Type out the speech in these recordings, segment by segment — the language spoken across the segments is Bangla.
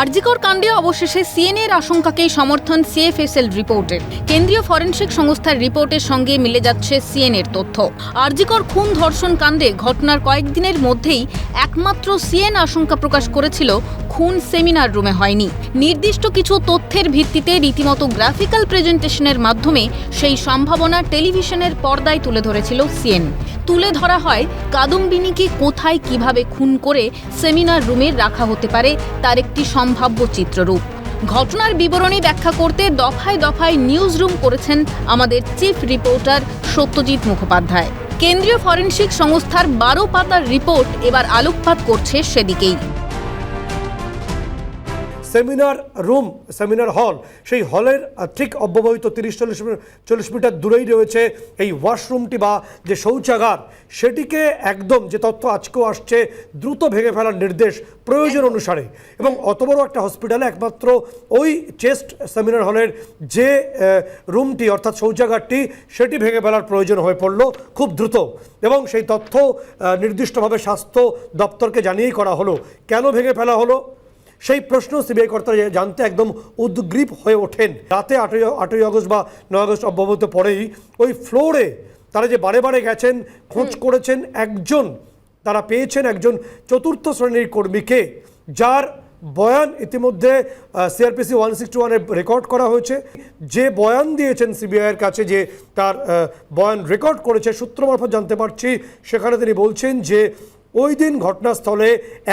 আরজিকর কাণ্ডে অবশেষে সিএনএর আশঙ্কাকেই সমর্থন সিএফএসএল রিপোর্টের কেন্দ্রীয় ফরেনসিক সংস্থার রিপোর্টের সঙ্গে মিলে যাচ্ছে সিএনএর তথ্য। আরজিকর খুন ধর্ষণ কাণ্ডে ঘটনার কয়েকদিনের মধ্যেই একমাত্র সিএন আশঙ্কা প্রকাশ করেছিল খুন সেমিনার রুমে হয়নি। নির্দিষ্ট কিছু তথ্যের ভিত্তিতে রীতিমতো গ্রাফিক্যাল প্রেজেন্টেশনের মাধ্যমে সেই সম্ভাবনা টেলিভিশনের পর্দায় তুলে ধরেছিল সিএন। তুলে ধরা হয় কাদম্বিনীকে কোথায় কীভাবে খুন করে সেমিনার রুমে রাখা হতে পারে তার একটি সম্ভাব্য চিত্ররূপ। ঘটনার বিবরণী ব্যাখ্যা করতে দফায় দফায় নিউজ রুম করেছেন আমাদের চিফ রিপোর্টার সত্যজিৎ মুখোপাধ্যায়। কেন্দ্রীয় ফরেনসিক সংস্থার বারো পাতার রিপোর্ট এবার আলোকপাত করছে সেদিকেই। সেমিনার রুম, সেমিনার হল, সেই হলের ঠিক অব্যবহিত তিরিশ, চল্লিশ চল্লিশ মিটার দূরেই রয়েছে এই ওয়াশরুমটি বা যে শৌচাগার। সেটিকে একদম যে তথ্য আজকেও আসছে, দ্রুত ভেঙে ফেলার নির্দেশ প্রয়োজন অনুসারে। এবং অত বড় একটা হসপিটালে একমাত্র ওই চেস্ট সেমিনার হলের যে রুমটি, অর্থাৎ শৌচাগারটি, সেটি ভেঙে ফেলার প্রয়োজন হয়ে পড়ল খুব দ্রুত। এবং সেই তথ্য নির্দিষ্টভাবে স্বাস্থ্য দপ্তরকে জানিয়েই করা হলো। কেন ভেঙে ফেলা হলো? সেই প্রশ্ন সিবিআই কর্তারা জানতে একদম উদ্গ্রীব হয়ে ওঠেন। রাতে আটই আটই আগস্ট বা নয় আগস্ট অব্যবহত পরেই ওই ফ্লোরে তারা যে বারে বারে গেছেন খোঁজ করেছেন একজন তারা পেয়েছেন একজন চতুর্থ শ্রেণির কর্মীকে যার বয়ান ইতিমধ্যে সিআরপিসি ওয়ান সিক্সটি ওয়ানে রেকর্ড করা হয়েছে। যে বয়ান দিয়েছেন সিবিআইয়ের কাছে যে তার বয়ান রেকর্ড করেছে সূত্র মারফত জানতে পারছি সেখানে তিনি বলছেন যে ওই দিন ঘটনাস্থলে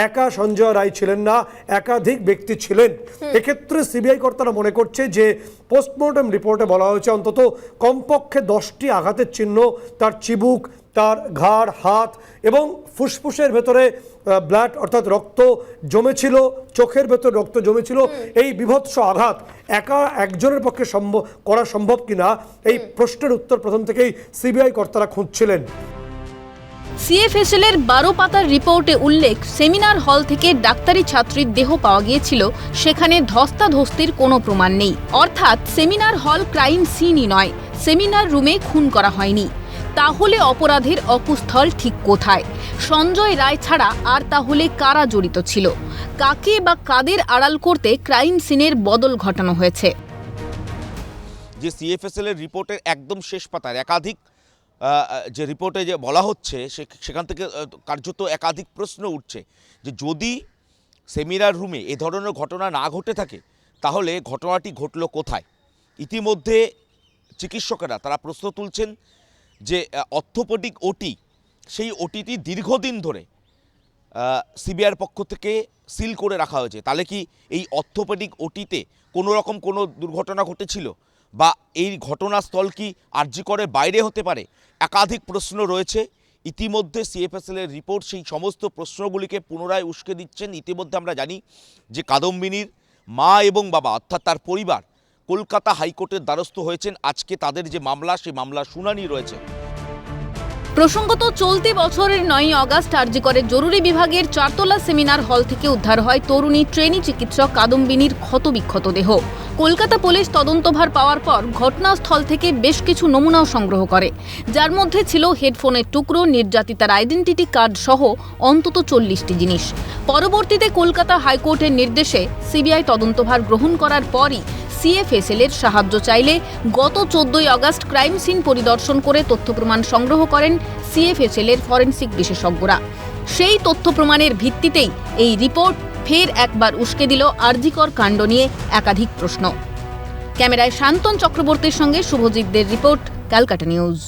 একা সঞ্জয় রায় ছিলেন না একাধিক ব্যক্তি ছিলেন। এক্ষেত্রে সিবিআই কর্তারা মনে করছে যে পোস্টমর্টম রিপোর্টে বলা হয়েছে অন্তত কমপক্ষে দশটি আঘাতের চিহ্ন তার চিবুক তার ঘাড় হাত এবং ফুসফুসের ভেতরে ব্লাড অর্থাৎ রক্ত জমেছিল চোখের ভেতর রক্ত জমেছিল। এই বিভৎস আঘাত একা একজনের পক্ষে সম্ভব করা সম্ভব কিনা এই প্রশ্নের উত্তর প্রথম থেকেই সিবিআই কর্তারা খুঁজছিলেন। সিএফএসএল এর বারো পাতার রিপোর্টে উল্লেখ, সেমিনার হল থেকে ডাক্তারি ছাত্রীর দেহ পাওয়া গিয়েছিল, সেখানে ধস্তাধস্তির কোনো প্রমাণ নেই। অর্থাৎ সেমিনার হল ক্রাইম সিনই নয়, সেমিনার রুমে খুন করা হয়নি। তাহলে অপরাধের অকুস্থল ঠিক কোথায়? সঞ্জয় রায় ছাড়া আর তাহলে কারা জড়িত ছিল? কাকে বা কাদের আড়াল করতে ক্রাইম সিনের বদল ঘটানো হয়েছে? যে সিএফএসএল এর রিপোর্টের একদম শেষ পাতার, একাধিক যে রিপোর্টে যে বলা হচ্ছে, সে- সেখান থেকে কার্যত একাধিক প্রশ্ন উঠছে যে যদি সেমিনার রুমে এ ধরনের ঘটনা না ঘটে থাকে, তাহলে ঘটনাটি ঘটলো কোথায়? ইতিমধ্যে চিকিৎসকেরা তারা প্রশ্ন তুলছেন যে অর্থোপেডিক ওটি সেই ওটিটি দীর্ঘদিন ধরে সিবিআইয়ের পক্ষ থেকে সিল করে রাখা হয়েছে। তাহলে কি এই অর্থোপেডিক ওটিতে কোনো রকম কোনো দুর্ঘটনা ঘটেছিল? বা এই ঘটনাস্থল কি আর্যিকরের বাইরে হতে পারে? একাধিক প্রশ্ন রয়েছে। ইতিমধ্যে সিএফএসএল এর রিপোর্ট সেই সমস্ত প্রশ্নগুলিকে পুনরায় উস্কে দিচ্ছেন। ইতিমধ্যে আমরা জানি যে কাদম্বিনীর মা এবং বাবা, অর্থাৎ তার পরিবার, কলকাতা হাইকোর্টের দ্বারস্থ হয়েছেন। আজকে তাদের যে মামলা, সেই মামলা শুনানি রয়েছে। প্রসঙ্গত, চলতি বছরের নয়ই অগাস্ট আরজিকরের জরুরি বিভাগের চারতলা সেমিনার হল থেকে উদ্ধার হয় তরুণী ট্রেনি চিকিৎসক কাদম্বিনীর ক্ষতবিক্ষত দেহ। কলকাতা পুলিশ তদন্তভার পাওয়ার পর ঘটনাস্থল থেকে বেশ কিছু নমুনাও সংগ্রহ করে। যার মধ্যে ছিল হেডফোনের টুকরো, নির্যাতিতার আইডেন্টিটি কার্ড সহ অন্তত চল্লিশটি জিনিস। পরবর্তীতে কলকাতা হাইকোর্টের নির্দেশে সিবিআই তদন্তভার গ্রহণ করার পরই সিএফএসএল এর সাহায্য চাইলে গত চোদ্দই আগস্ট ক্রাইম সিন পরিদর্শন করে তথ্য প্রমাণ সংগ্রহ করেন সিএফএসএল এর ফরেন্সিক বিশেষজ্ঞরা। সেই তথ্য প্রমাণের ভিত্তিতেই এই রিপোর্ট ফের একবার উস্কে দিল আরজিকর কাণ্ড নিয়ে একাধিক প্রশ্ন। ক্যামেরায় শান্তন চক্রবর্তীর সঙ্গে শুভজিৎদের রিপোর্ট, ক্যালকাটা নিউজ।